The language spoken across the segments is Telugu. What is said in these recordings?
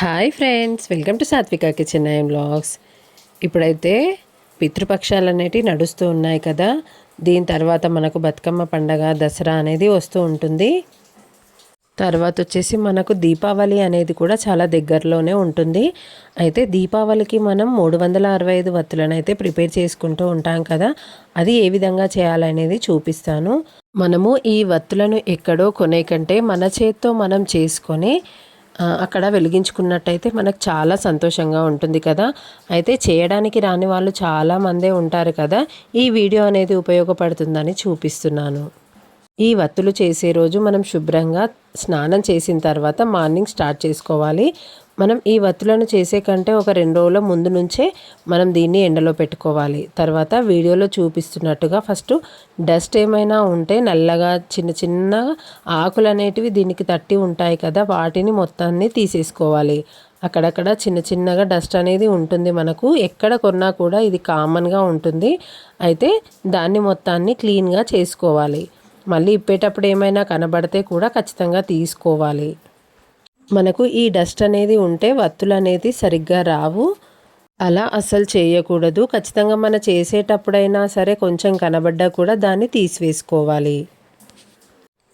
Hi friends welcome to Satvika kitchen IM blogs. ఇప్పుడైతే పితృపక్షాలు అనేటివి నడుస్తూ ఉన్నాయి కదా. దీని తర్వాత మనకు బతుకమ్మ పండగ దసరా అనేది వస్తూ ఉంటుంది. తర్వాత వచ్చేసి మనకు దీపావళి అనేది కూడా చాలా దగ్గరలోనే ఉంటుంది. అయితే దీపావళికి మనం మూడు వందల అరవై ఐదు వత్తులను అయితే ప్రిపేర్ చేసుకుంటూ ఉంటాం కదా. అది ఏ విధంగా చేయాలనేది చూపిస్తాను. మనము ఈ వత్తులను ఎక్కడో కొనే కంటే మన చేత్తో మనం చేసుకొని అక్కడ వెలిగించుకున్నట్టయితే మనకు చాలా సంతోషంగా ఉంటుంది కదా. అయితే చేయడానికి రాని వాళ్ళు చాలా మందే ఉంటారు కదా. ఈ వీడియో అనేది ఉపయోగపడుతుందని చూపిస్తున్నాను. ఈ వత్తులు చేసే రోజు మనం శుభ్రంగా స్నానం చేసిన తర్వాత మార్నింగ్ స్టార్ట్ చేసుకోవాలి. మనం ఈ వత్తులను చేసే కంటే ఒక రెండు రోజుల ముందు నుంచే మనం దీన్ని ఎండలో పెట్టుకోవాలి. తర్వాత వీడియోలో చూపిస్తున్నట్టుగా ఫస్ట్ డస్ట్ ఏమైనా ఉంటే నల్లగా చిన్న చిన్న ఆకులు అనేటివి దీనికి తట్టి ఉంటాయి కదా వాటిని మొత్తాన్ని తీసేసుకోవాలి. అక్కడక్కడ చిన్న చిన్నగా డస్ట్ అనేది ఉంటుంది మనకు. ఎక్కడ కొన్నా కూడా ఇది కామన్గా ఉంటుంది. అయితే దాన్ని మొత్తాన్ని క్లీన్గా చేసుకోవాలి. మళ్ళీ ఇప్పేటప్పుడు ఏమైనా కనబడితే కూడా ఖచ్చితంగా తీసుకోవాలి. మనకు ఈ డస్ట్ అనేది ఉంటే వత్తులు అనేది సరిగ్గా రావు. అలా అస్సలు చేయకూడదు. ఖచ్చితంగా మన చేసేటప్పుడైనా సరే కొంచెం కనబడ్డా కూడా దాన్ని తీసివేసుకోవాలి.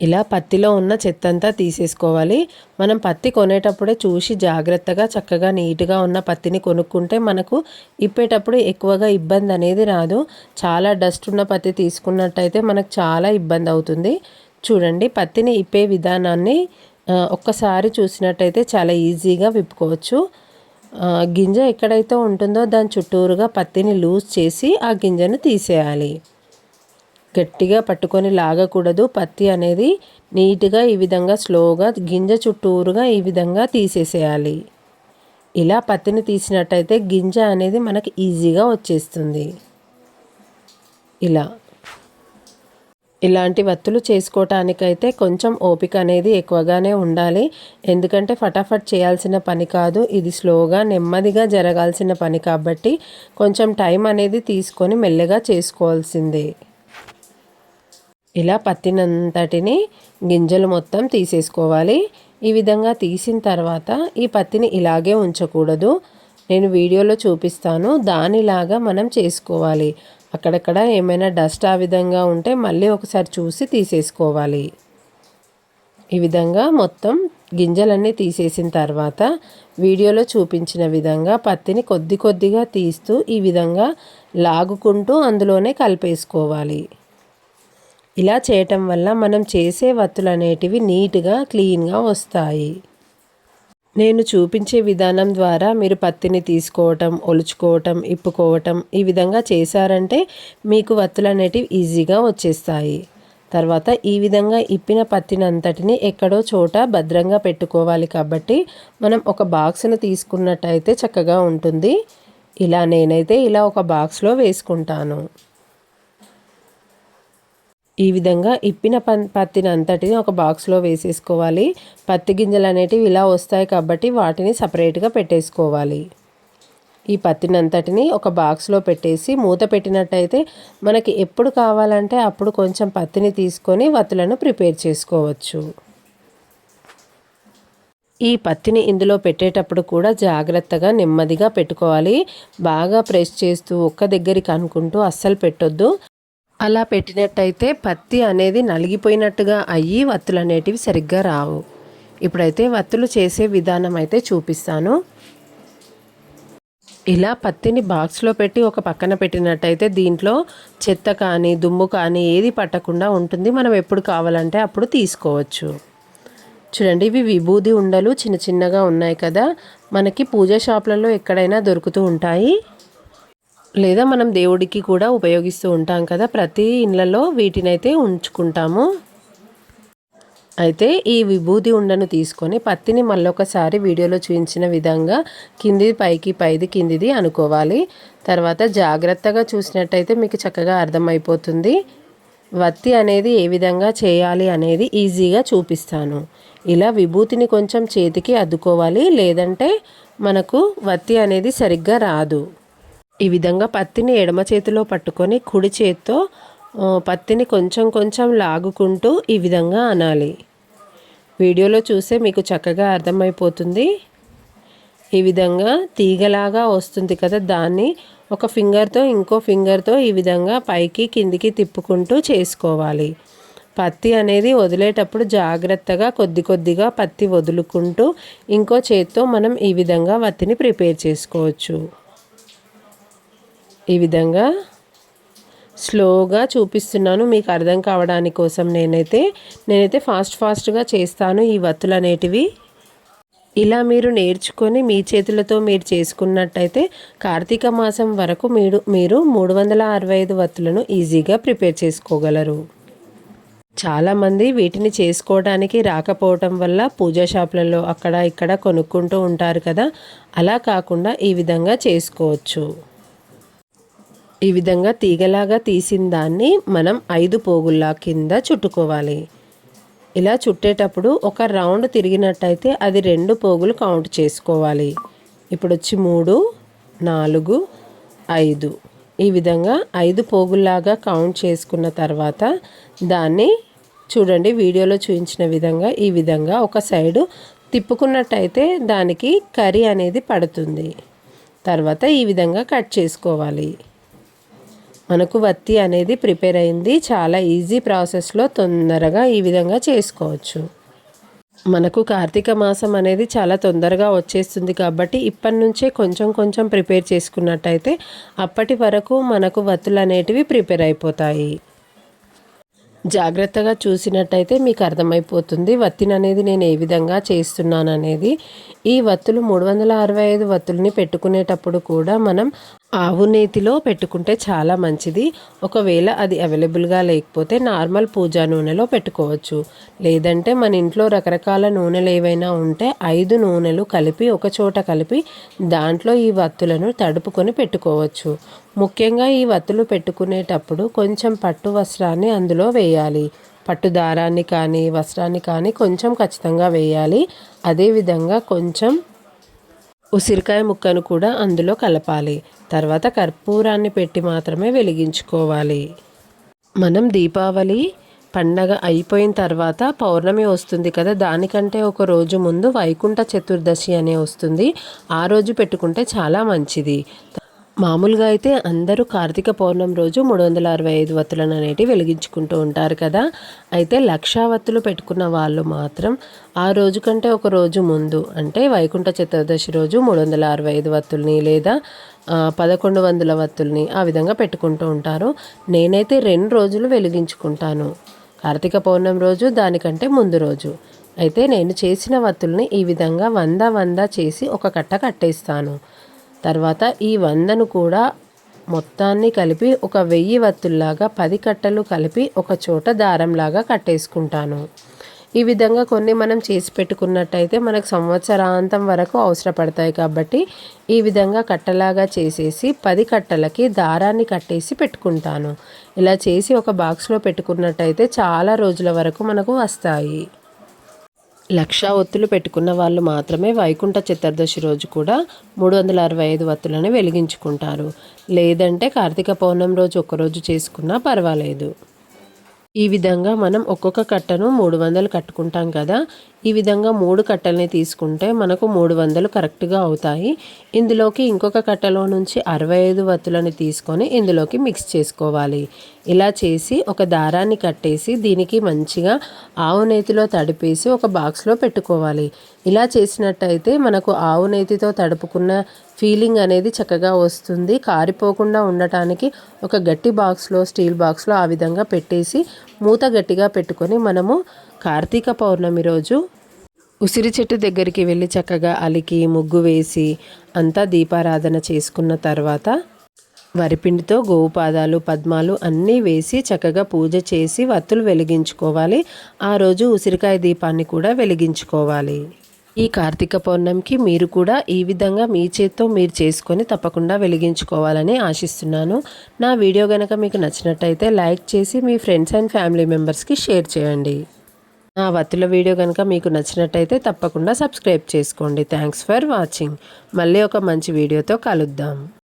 ఇలా పత్తిలో ఉన్న చెత్తంతా తీసేసుకోవాలి. మనం పత్తి కొనేటప్పుడే చూసి జాగ్రత్తగా చక్కగా నీట్గా ఉన్న పత్తిని కొనుక్కుంటే మనకు ఇప్పేటప్పుడు ఎక్కువగా ఇబ్బంది అనేది రాదు. చాలా డస్ట్ ఉన్న పత్తి తీసుకున్నట్టయితే మనకు చాలా ఇబ్బంది అవుతుంది. చూడండి పత్తిని ఇప్పే విధానాన్ని ఒక్కసారి చూసినట్టయితే చాలా ఈజీగా విప్పుకోవచ్చు. గింజ ఎక్కడైతే ఉంటుందో దాని చుట్టూరుగా పత్తిని లూజ్ చేసి ఆ గింజను తీసేయాలి. గట్టిగా పట్టుకొని లాగకూడదు పత్తి అనేది నీట్గా ఈ విధంగా స్లోగా గింజ చుట్టూరుగా ఈ విధంగా తీసేసేయాలి. ఇలా పత్తిని తీసినట్టయితే గింజ అనేది మనకి ఈజీగా వచ్చేస్తుంది. ఇలా. ఇలాంటి వత్తులు చేసుకోవటానికైతే కొంచెం ఓపిక అనేది ఎక్కువగానే ఉండాలి. ఎందుకంటే ఫటాఫట్ చేయాల్సిన పని కాదు. ఇది స్లోగా నెమ్మదిగా జరగాల్సిన పని కాబట్టి కొంచెం టైం అనేది తీసుకొని మెల్లగా చేసుకోవాల్సిందే. ఇలా పత్తినంతటిని గింజలు మొత్తం తీసేసుకోవాలి. ఈ విధంగా తీసిన తర్వాత ఈ పత్తిని ఇలాగే ఉంచకూడదు. నేను వీడియోలో చూపిస్తాను. దానిలాగా మనం చేసుకోవాలి. అక్కడక్కడ ఏమైనా డస్ట్ ఆ విధంగా ఉంటే మళ్ళీ ఒకసారి చూసి తీసేసుకోవాలి. ఈ విధంగా మొత్తం గింజలన్నీ తీసేసిన తర్వాత వీడియోలో చూపించిన విధంగా పత్తిని కొద్ది కొద్దిగా తీస్తూ ఈ విధంగా లాగుకుంటూ అందులోనే కలిపేసుకోవాలి. ఇలా చేయటం వల్ల మనం చేసే వత్తులు అనేటివి నీట్గా క్లీన్గా వస్తాయి. నేను చూపించే విధానం ద్వారా మీరు పత్తిని తీసుకోవటం ఒలుచుకోవటం ఇప్పుకోవటం ఈ విధంగా చేశారంటే మీకు వత్తులు అనేటివి ఈజీగా వచ్చేస్తాయి. తర్వాత ఈ విధంగా ఇప్పిన పత్తిని అంతటిని ఎక్కడో చోట భద్రంగా పెట్టుకోవాలి కాబట్టి మనం ఒక బాక్స్ను తీసుకున్నట్టయితే చక్కగా ఉంటుంది. ఇలా నేనైతే ఇలా ఒక బాక్స్లో వేసుకుంటాను. ఈ విధంగా ఇప్పిన పన్ పత్తిని అంతటిని ఒక బాక్స్లో వేసేసుకోవాలి. పత్తి గింజలు అనేటివి ఇలా వస్తాయి కాబట్టి వాటిని సపరేట్గా పెట్టేసుకోవాలి. ఈ పత్తిని అంతటిని ఒక బాక్స్లో పెట్టేసి మూత పెట్టినట్టయితే మనకి ఎప్పుడు కావాలంటే అప్పుడు కొంచెం పత్తిని తీసుకొని వత్తులను ప్రిపేర్ చేసుకోవచ్చు. ఈ పత్తిని ఇందులో పెట్టేటప్పుడు కూడా జాగ్రత్తగా నెమ్మదిగా పెట్టుకోవాలి. బాగా ప్రెస్ చేస్తూ ఒక్క దగ్గరికి అనుకుంటూ అస్సలు పెట్టొద్దు. అలా పెట్టినట్టయితే పత్తి అనేది నలిగిపోయినట్టుగా అయ్యి వత్తులు అనేటివి సరిగ్గా రావు. ఇప్పుడైతే వత్తులు చేసే విధానం అయితే చూపిస్తాను. ఇలా పత్తిని బాక్స్లో పెట్టి ఒక పక్కన పెట్టినట్టయితే దీంట్లో చెత్త కానీ దుమ్ము కానీ ఏది పట్టకుండా ఉంటుంది. మనం ఎప్పుడు కావాలంటే అప్పుడు తీసుకోవచ్చు. చూడండి ఇవి విభూది ఉండలు చిన్న చిన్నగా ఉన్నాయి కదా. మనకి పూజ షాప్లలో ఎక్కడైనా దొరుకుతూ ఉంటాయి. లేదా మనం దేవుడికి కూడా ఉపయోగిస్తూ ఉంటాం కదా ప్రతి ఇళ్ళలో వీటినైతే ఉంచుకుంటాము. అయితే ఈ విభూతి ఉండను తీసుకొని పత్తిని మళ్ళొకసారి వీడియోలో చూపించిన విధంగా కిందిది పైకి పైది కిందిది అనుకోవాలి. తర్వాత జాగ్రత్తగా చూసినట్టయితే మీకు చక్కగా అర్థమైపోతుంది. వత్తి అనేది ఏ విధంగా చేయాలి అనేది ఈజీగా చూపిస్తాను. ఇలా విభూతిని కొంచెం చేతికి అద్దుకోవాలి లేదంటే మనకు వత్తి అనేది సరిగ్గా రాదు. ఈ విధంగా పత్తిని ఎడమ చేతిలో పట్టుకొని కుడి చేత్తో పత్తిని కొంచెం కొంచెం లాగుకుంటూ ఈ విధంగా అనాలి. వీడియోలో చూసే మీకు చక్కగా అర్థమైపోతుంది. ఈ విధంగా తీగలాగా వస్తుంది కదా దాన్ని. ఒక ఫింగర్తో ఇంకో ఫింగర్తో ఈ విధంగా పైకి కిందికి తిప్పుకుంటూ చేసుకోవాలి. పత్తి అనేది వదిలేటప్పుడు జాగ్రత్తగా కొద్ది కొద్దిగా పత్తి వదులుకుంటూ ఇంకో చేత్తో మనం ఈ విధంగా వత్తిని ప్రిపేర్ చేసుకోవచ్చు. ఈ విధంగా స్లోగా చూపిస్తున్నాను. మీకు అర్థం కావడానికి కోసం నేనైతే నేనైతే ఫాస్ట్ ఫాస్ట్గా చేస్తాను ఈ వత్తులు అనేటివి. ఇలా మీరు నేర్చుకొని మీ చేతులతో మీరు చేసుకున్నట్టయితే కార్తీక మాసం వరకు మీరు మీరు మూడు వందల అరవై ఐదు వత్తులను ఈజీగా ప్రిపేర్ చేసుకోగలరు. చాలామంది వీటిని చేసుకోవడానికి రాకపోవటం వల్ల పూజా షాపులలో అక్కడ ఇక్కడ కొనుక్కుంటూ ఉంటారు కదా. అలా కాకుండా ఈ విధంగా చేసుకోవచ్చు. ఈ విధంగా తీగలాగా తీసిన దాన్ని మనం ఐదు పోగుల్లా కింద చుట్టుకోవాలి. ఇలా చుట్టేటప్పుడు ఒక రౌండ్ తిరిగినట్టయితే అది రెండు పోగులు కౌంట్ చేసుకోవాలి. ఇప్పుడు వచ్చి మూడు నాలుగు ఐదు. ఈ విధంగా ఐదు పోగుల్లాగా కౌంట్ చేసుకున్న తర్వాత దాన్ని చూడండి వీడియోలో చూపించిన విధంగా ఈ విధంగా ఒక సైడు తిప్పుకున్నట్టయితే దానికి కర్రీ అనేది పడుతుంది. తర్వాత ఈ విధంగా కట్ చేసుకోవాలి. మనకు వత్తి అనేది ప్రిపేర్ అయింది. చాలా ఈజీ ప్రాసెస్లో తొందరగా ఈ విధంగా చేసుకోవచ్చు. మనకు కార్తీక మాసం అనేది చాలా తొందరగా వచ్చేస్తుంది కాబట్టి ఇప్పటి నుంచే కొంచెం కొంచెం ప్రిపేర్ చేసుకున్నట్టయితే అప్పటి వరకు మనకు వత్తులు అనేటివి ప్రిపేర్ అయిపోతాయి. జాగ్రత్తగా చూసినట్టయితే మీకు అర్థమైపోతుంది వత్తిని అనేది నేను ఏ విధంగా చేస్తున్నాను అనేది ఈ వత్తులు మూడు వందల అరవై ఐదు వత్తుల్ని పెట్టుకునేటప్పుడు కూడా మనం ఆవు నేతిలో పెట్టుకుంటే చాలా మంచిది. ఒకవేళ అది అవైలబుల్గా లేకపోతే నార్మల్ పూజా నూనెలో పెట్టుకోవచ్చు. లేదంటే మన ఇంట్లో రకరకాల నూనెలు ఏవైనా ఉంటే ఐదు నూనెలు కలిపి ఒక చోట కలిపి దాంట్లో ఈ వత్తులను తడుపుకొని పెట్టుకోవచ్చు. ముఖ్యంగా ఈ వత్తులు పెట్టుకునేటప్పుడు కొంచెం పట్టు వస్త్రాన్ని అందులో వేయాలి. పట్టు దారాన్ని కానీ వస్త్రాన్ని కానీ కొంచెం ఖచ్చితంగా వేయాలి. అదేవిధంగా కొంచెం ఉసిరికాయ ముక్కను కూడా అందులో కలపాలి. తర్వాత కర్పూరాన్ని పెట్టి మాత్రమే వెలిగించుకోవాలి. మనం దీపావళి పండగ అయిపోయిన తర్వాత పౌర్ణమి వస్తుంది కదా దానికంటే ఒక రోజు ముందు వైకుంఠ చతుర్దశి అనే వస్తుంది. ఆ రోజు పెట్టుకుంటే చాలా మంచిది. మామూలుగా అయితే అందరూ కార్తీక పౌర్ణమి రోజు మూడు వందల అరవై ఐదు వత్తులను అనేటివి వెలిగించుకుంటూ ఉంటారు కదా. అయితే లక్షావత్తులు పెట్టుకున్న వాళ్ళు మాత్రం ఆ రోజు కంటే ఒక రోజు ముందు అంటే వైకుంఠ చతుర్దశి రోజు మూడు వందల అరవై ఐదు వత్తుల్ని లేదా పదకొండు వందల వత్తుల్ని ఆ విధంగా పెట్టుకుంటూ ఉంటారు. నేనైతే రెండు రోజులు వెలిగించుకుంటాను. కార్తీక పౌర్ణమి రోజు దానికంటే ముందు రోజు. అయితే నేను చేసిన వత్తుల్ని ఈ విధంగా వంద వంద చేసి ఒక కట్ట కట్టేస్తాను. తర్వాత ఈ వందను కూడా మొత్తాన్ని కలిపి ఒక వెయ్యి వత్తుల్లాగా పది కట్టలు కలిపి ఒక చోట దారంలాగా కట్టేసుకుంటాను. ఈ విధంగా కొన్ని మనం చేసి పెట్టుకున్నట్టయితే మనకు సంవత్సరాంతం వరకు అవసరపడతాయి కాబట్టి ఈ విధంగా కట్టలాగా చేసేసి పది కట్టలకి దారాన్ని కట్టేసి పెట్టుకుంటాను. ఇలా చేసి ఒక బాక్స్లో పెట్టుకున్నట్టయితే చాలా రోజుల వరకు మనకు వస్తాయి. లక్ష ఒత్తులు పెట్టుకున్న వాళ్ళు మాత్రమే వైకుంఠ చతుర్దశి రోజు కూడా మూడు వందల అరవై ఐదు ఒత్తులను వెలిగించుకుంటారు. లేదంటే కార్తీక పౌర్ణమి రోజు ఒకరోజు చేసుకున్నా పర్వాలేదు. ఈ విధంగా మనం ఒక్కొక్క కట్టను మూడు వందలు కట్టుకుంటాం కదా. ఈ విధంగా మూడు కట్టల్ని తీసుకుంటే మనకు మూడు వందలు కరెక్ట్గా అవుతాయి. ఇందులోకి ఇంకొక కట్టలో నుంచి అరవై ఐదు వత్తులని తీసుకొని ఇందులోకి మిక్స్ చేసుకోవాలి. ఇలా చేసి ఒక దారాన్ని కట్టేసి దీనికి మంచిగా ఆవు నేతిలో తడిపేసి ఒక బాక్స్లో పెట్టుకోవాలి. ఇలా చేసినట్టయితే మనకు ఆవు నేతితో తడుపుకున్న ఫీలింగ్ అనేది చక్కగా వస్తుంది. కారిపోకుండా ఉండటానికి ఒక గట్టి బాక్స్లో స్టీల్ బాక్స్లో ఆ విధంగా పెట్టేసి మూత గట్టిగా పెట్టుకొని మనము కార్తీక పౌర్ణమి రోజు ఉసిరి చెట్టు దగ్గరికి వెళ్ళి చక్కగా అలికి ముగ్గు వేసి అంతా దీపారాధన చేసుకున్న తర్వాత వరిపిండితో గోవుపాదాలు పద్మాలు అన్నీ వేసి చక్కగా పూజ చేసి వత్తులు వెలిగించుకోవాలి. ఆ రోజు ఉసిరికాయ దీపాన్ని కూడా వెలిగించుకోవాలి. ఈ కార్తీక పౌర్ణమికి మీరు కూడా ఈ విధంగా మీ చేత్తో మీరు చేసుకొని తప్పకుండా వెలిగించుకోవాలని ఆశిస్తున్నాను. నా వీడియో కనుక మీకు నచ్చినట్టయితే లైక్ చేసి మీ ఫ్రెండ్స్ అండ్ ఫ్యామిలీ మెంబర్స్కి షేర్ చేయండి. నా వత్తుల వీడియో కనుక మీకు నచ్చినట్టయితే తప్పకుండా సబ్స్క్రైబ్ చేసుకోండి. Thanks for watching. మళ్ళీ ఒక మంచి వీడియోతో కలుద్దాం.